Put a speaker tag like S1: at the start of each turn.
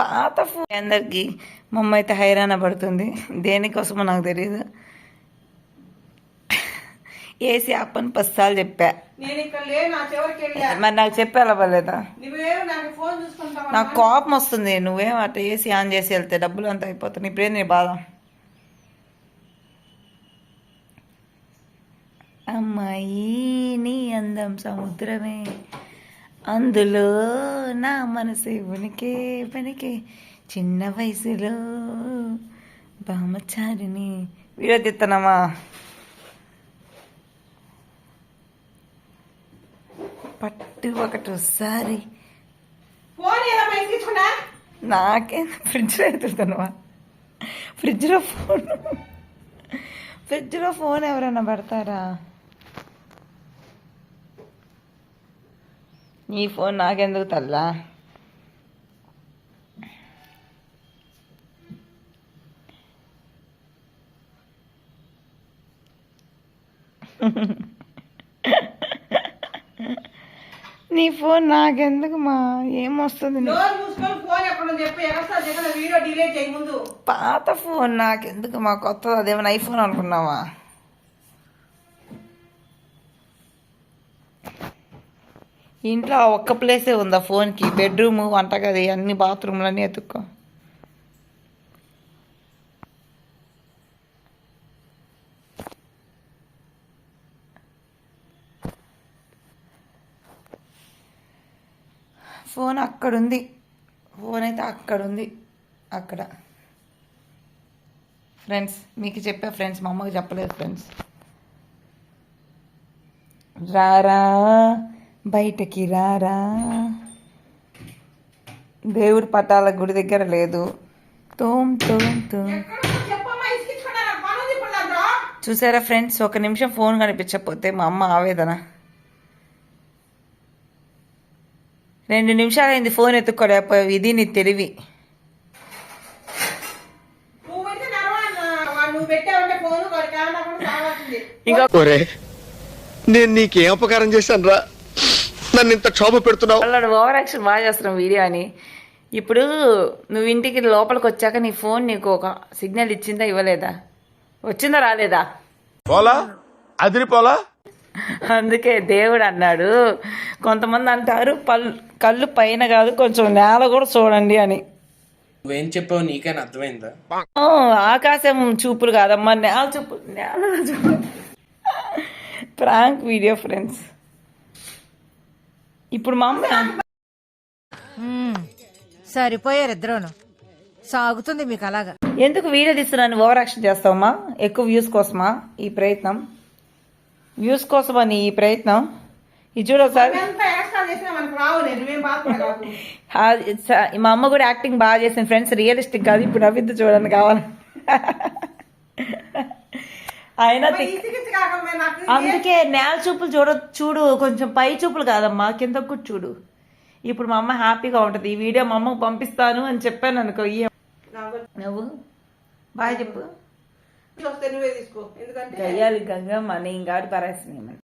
S1: పాత ఫోన్ అందరికి మా అమ్మ అయితే హైరాణ పడుతుంది. దేనికోసమో నాకు తెలియదు ఏసీ ఆపని పస్తాలు చెప్పా. మరి నాకు చెప్పాలా పర్లేదా?
S2: నాకు
S1: కోపం వస్తుంది. నువ్వేం అట్ట ఏసీ ఆన్ చేసి వెళ్తే డబ్బులు అంతా అయిపోతుంది ఇప్పుడేం నీ బాధ? అమ్మాయి నీ అందం సముద్రమే. అందులో నా మనసు వణికే వణికే చిన్న వయసులో బామచారిని వీడియో తీస్తున్నామా పట్టు ఒకటి ఒకసారి నాకేం ఫ్రిడ్జ్లో ఎత్తుతున్నావా ఫ్రిడ్జ్లో ఫోన్. ఫ్రిడ్జ్లో ఫోన్ ఎవరైనా పెడతారా? నీ ఫోన్ నాకెందుకు తల్లా? నీ ఫోన్ నాకెందుకు మా? ఏమొస్తుంది పాత ఫోన్ నాకెందుకు మా కొత్తది? అదేమైనా ఐఫోన్ అనుకున్నావా? ఇంట్లో ఒక్క ప్లేసే ఉందా? ఫోన్కి బెడ్రూమ్ వంటగది అన్ని బాత్రూమ్లన్నీ ఎత్తుక్కో ఫోన్ అక్కడుంది. ఫోన్ అయితే అక్కడుంది. అక్కడ. ఫ్రెండ్స్ మీకు చెప్పా ఫ్రెండ్స్ మా అమ్మకి చెప్పలేదు ఫ్రెండ్స్ రారా? బయటకి రారా? దేవుడి పటాల గుడి దగ్గర లేదు. తోమ్ తోమ్ తోమ్ చూసారా ఫ్రెండ్స్? ఒక నిమిషం ఫోన్ కనిపించకపోతే మా అమ్మ ఆవేదన. రెండు నిమిషాలైంది ఫోన్ ఎత్తుక్కోలేకపోయావు ఇది నీ తెలివి. ఇంకా
S3: నేను నీకేం అపకారం చేశాను రా నన్ను ఇంత క్షోభ పెడుతున్నావు?
S1: వాళ్ళడు ఓవర్ యాక్షన్ బాగా చేస్తున్నాం వీడియో అని ఇప్పుడు నువ్వు ఇంటికి లోపలికి వచ్చాక నీ ఫోన్ నీకు ఒక సిగ్నల్ ఇచ్చిందా ఇవ్వలేదా? వచ్చిందా రాలేదా?
S4: పోలా? అదిరిపోలా
S1: అందుకే దేవుడు అన్నాడు కొంతమంది అంటారు పళ్ళు కళ్ళు పైన కాదు కొంచెం నేల కూడా చూడండి అని.
S5: నువ్వేం చెప్పావు నీకైనా అర్థమైందా?
S1: ఓ, ఆకాశం చూపులు కాదమ్మా నేల చూపులు నేల చూపులు ప్రాంక్ వీడియో ఫ్రెండ్స్. ఇప్పుడు మా అమ్మ
S6: సరిపోయారు ఇద్దరును. సాగుతుంది మీకు అలాగా.
S1: ఎందుకు వీడియో తీస్తున్నాను ఓవర్ యాక్షన్ చేస్తావమ్మా? ఎక్కువ వ్యూస్ కోసమా ఈ ప్రయత్నం? వ్యూస్ కోసమని ఈ ప్రయత్నం? ఇది చూడు ఒకసారి. మా అమ్మ కూడా యాక్టింగ్ బాగా చేసింది. ఫ్రెండ్స్ రియలిస్టిక్ కాదు. ఇప్పుడు నవ్విద్దు చూడండి కావాలి
S2: నాకు
S1: అందుకే నేల చూపులు చూడ చూడు కొంచెం పై చూపులు కాదమ్మా కింద కూడా చూడు. ఇప్పుడు మా అమ్మ హ్యాపీగా ఉంటుంది. ఈ వీడియో మా అమ్మకు పంపిస్తాను అని చెప్పాను అనుకో ఈ నువ్వు? బాయ్ చెప్పు. గయ్యాలి గంగమ్మ నేను గాడి పారేస్తున్నాయి